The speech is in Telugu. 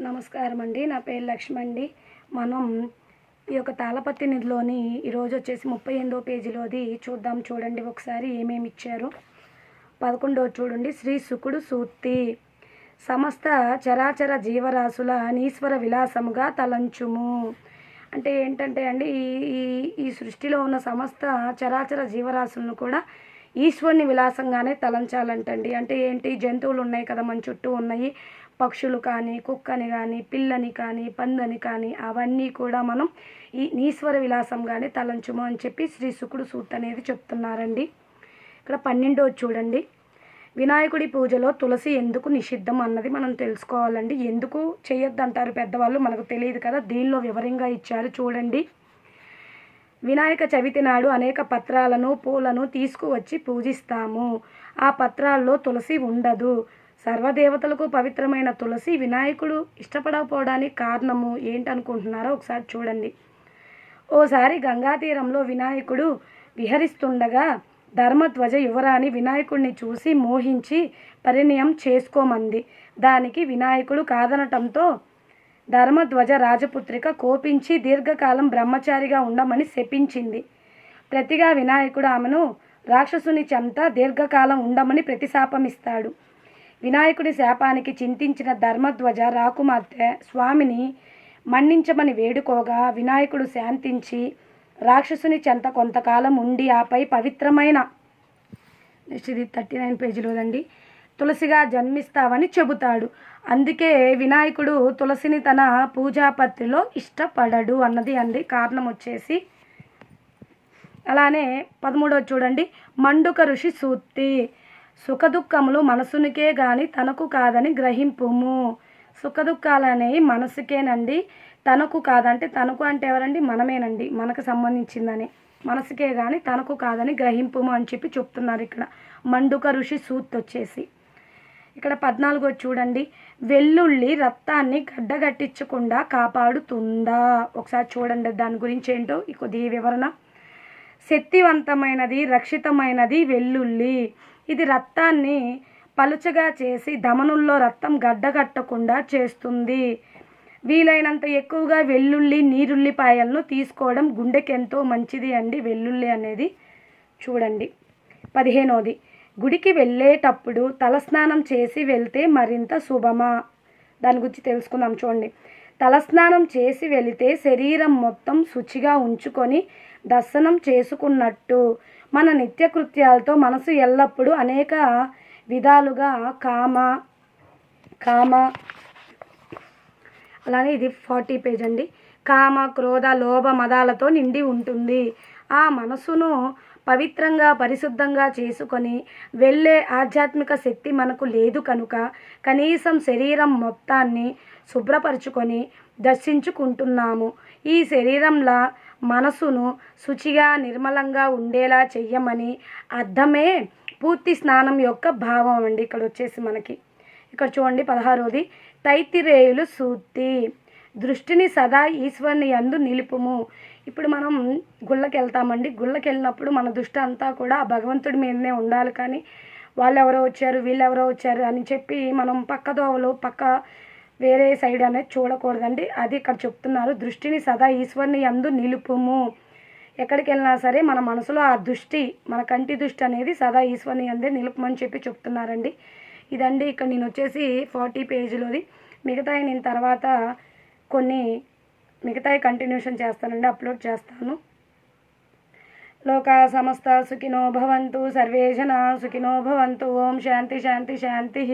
నమస్కారం అండి నా పేరు లక్ష్మి అండి మనం ఈ యొక్క తాళపత్తి నిధిలోని ఈరోజు వచ్చేసి ముప్పై ఎనిమిదో పేజీలోది చూద్దాం. చూడండి ఒకసారి ఏమేమి ఇచ్చారు. పదకొండో చూడండి. శ్రీ శుకుడు సూక్తి. సమస్త చరాచర జీవరాశుల నీశ్వర విలాసముగా తలంచుము. అంటే ఏంటంటే అండి ఈ ఈ ఈ సృష్టిలో ఉన్న సమస్త చరాచర జీవరాశులను కూడా ఈశ్వరుని విలాసంగానే తలంచాలంటండి. అంటే ఏంటి? జంతువులు ఉన్నాయి కదా మన చుట్టూ ఉన్నాయి. పక్షులు కానీ కుక్కని కానీ పిల్లని కానీ పందని కానీ అవన్నీ కూడా మనం ఈ ఈశ్వర విలాసంగానే తలంచుము అని చెప్పి శ్రీ శుకుడు సూట్ అనేది చెప్తున్నారండి. ఇక్కడ పన్నెండో చూడండి. వినాయకుడి పూజలో తులసి ఎందుకు నిషిద్ధం అన్నది మనం తెలుసుకోవాలండి. ఎందుకు చేయొద్దంటారు పెద్దవాళ్ళు? మనకు తెలియదు కదా. దీనిలో వివరంగా ఇచ్చారు చూడండి. వినాయక చవితి నాడు అనేక పత్రాలను పూలను తీసుకువచ్చి పూజిస్తాము. ఆ పత్రాల్లో తులసి ఉండదు. సర్వదేవతలకు పవిత్రమైన తులసి వినాయకుడు ఇష్టపడకపోవడానికి కారణము ఏంటనుకుంటున్నారో ఒకసారి చూడండి. ఓసారి గంగా తీరంలో వినాయకుడు విహరిస్తుండగా ధర్మధ్వజ యువరాణి వినాయకుడిని చూసి మోహించి పరిణయం చేసుకోమంది. దానికి వినాయకుడు కాదనటంతో ధర్మధ్వజ రాజపుత్రిక కోపించి దీర్ఘకాలం బ్రహ్మచారిగా ఉండమని శపించింది. ప్రతిగా వినాయకుడు ఆమెను రాక్షసుని చెంత దీర్ఘకాలం ఉండమని ప్రతిశాపమిస్తాడు. వినాయకుడి శాపానికి చింతించిన ధర్మధ్వజ రాకుమార్తె స్వామిని మన్నించమని వేడుకోగా వినాయకుడు శాంతించి రాక్షసుని చెంత కొంతకాలం ఉండి ఆపై పవిత్రమైన నెక్స్ట్ ఇది థర్టీ నైన్ పేజీలోదండి తులసిగా జన్మిస్తావని చెబుతాడు. అందుకే వినాయకుడు తులసిని తన పూజాపత్రిలో ఇష్టపడడు అన్నది అండి. కారణం వచ్చేసి అలానే పదమూడవ చూడండి. మండుక ఋషి సూక్తి. సుఖదుఖములు మనసునికే గాని తనకు కాదని గ్రహింపుము. సుఖదుఖాలనేవి మనసుకేనండి తనకు కాదంటే తనకు అంటే ఎవరండి? మనమేనండి మనకు సంబంధించిందని. మనసుకే కానీ తనకు కాదని గ్రహింపుము అని చెప్పి చెప్తున్నారు ఇక్కడ. మండుక ఋషి సూత్ వచ్చేసి ఇక్కడ పద్నాలుగో చూడండి. వెల్లుల్లి రక్తాన్ని గడ్డగట్టించకుండా కాపాడుతుందా? ఒకసారి చూడండి దాని గురించి ఏంటో ఈ కొద్ది వివరణ. శక్తివంతమైనది రక్షితమైనది వెల్లుల్లి. ఇది రక్తాన్ని పలుచగా చేసి ధమనుల్లో రక్తం గడ్డగట్టకుండా చేస్తుంది. వీలైనంత ఎక్కువగా వెల్లుల్లి నీరుల్లిపాయలను తీసుకోవడం గుండెకెంతో మంచిది అండి. వెల్లుల్లి అనేది చూడండి. పదిహేనోది. గుడికి వెళ్ళేటప్పుడు తలస్నానం చేసి వెళ్తే మరింత శుభమా? దాని గురించి తెలుసుకుందాం చూడండి. తలస్నానం చేసి వెళితే శరీరం మొత్తం శుచిగా ఉంచుకొని దర్శనం చేసుకున్నట్టు. మన నిత్యకృత్యాలతో మనసు ఎల్లప్పుడూ అనేక విధాలుగా కామ కామ అలానే ఇది ఫార్టీ పేజ్ అండి. కామ క్రోధ లోభ మదాలతో నిండి ఉంటుంది. ఆ మనసును పవిత్రంగా పరిశుద్ధంగా చేసుకొని వెళ్ళే ఆధ్యాత్మిక శక్తి మనకు లేదు కనుక కనీసం శరీరం మొత్తాన్ని శుభ్రపరచుకొని దర్శించుకుంటున్నాము. ఈ శరీరంలో మనసును శుచిగా నిర్మలంగా ఉండేలా చెయ్యమని అర్థమే పూర్తి స్నానం యొక్క భావం అండి. ఇక్కడ వచ్చేసి మనకి. ఇక్కడ చూడండి పదహారోది. తైతిరేయులు సూక్తి దృష్టిని సదా ఈశ్వరుని యందు నిలుపుము. ఇప్పుడు మనం గుళ్ళకి వెళ్తామండి గుళ్ళకి వెళ్ళినప్పుడు మన దృష్టి అంతా కూడా ఆ భగవంతుడి మీదనే ఉండాలి. కానీ వాళ్ళు ఎవరో వచ్చారు వీళ్ళు ఎవరో వచ్చారు అని చెప్పి మనం పక్క దోవలు పక్క వేరే సైడ్ అనేది చూడకూడదండి. అది ఇక్కడ చెప్తున్నారు. దృష్టిని సదా ఈశ్వరుని యందు నిలుపుము. ఎక్కడికి వెళ్ళినా సరే మన మనసులో ఆ దృష్టి మన కంటి దృష్టి అనేది సదా ఈశ్వరుని అందే నిలుపమని చెప్పి చెప్తున్నారండి. ఇదండి ఇక్కడ నేను వచ్చేసి ఫార్టీ పేజీలోది. మిగతా నేను తర్వాత కొన్ని మిగతాయి కంటిన్యూషన్ చేస్తానండి అప్లోడ్ చేస్తాను. లోక సమస్త సుఖినో భవంతు సర్వే సుఖినో భవంతు. ఓం శాంతి శాంతి శాంతి.